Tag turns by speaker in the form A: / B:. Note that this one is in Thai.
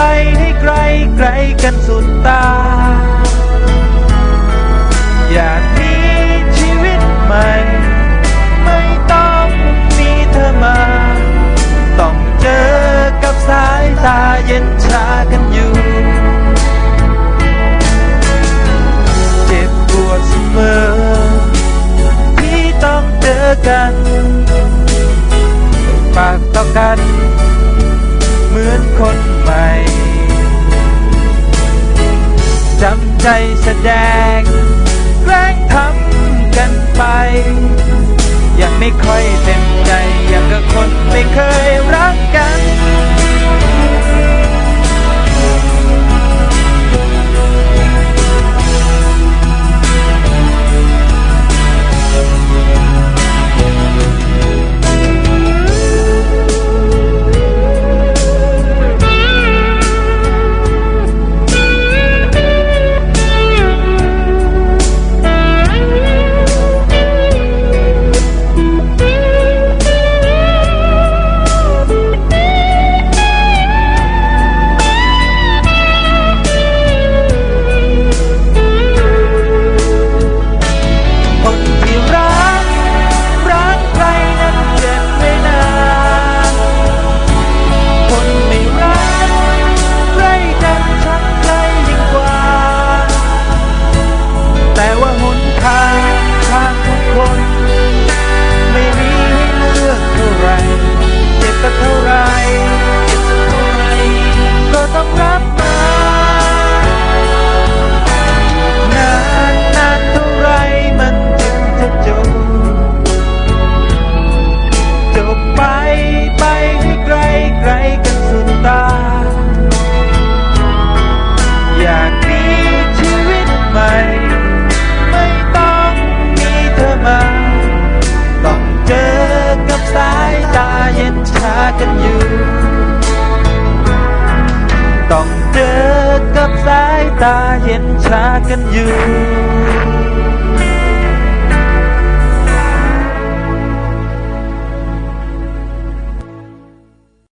A: ไปให้ไกลไกลกันสุดตา อยากมีชีวิตใหม่ ไม่ต้องมีเธอมา ต้องเจอกับสายตาเย็นชากันอยู่ เจ็บปวดเสมอ ที่ต้องเจอกัน ปากต่อกัน ใจแสดงแกล้งทำกันไป ยังไม่ค่อยเต็มใจ อย่างกับคนไม่เคยรักกันคน เจอกับสายตาเย็นชากันอยู่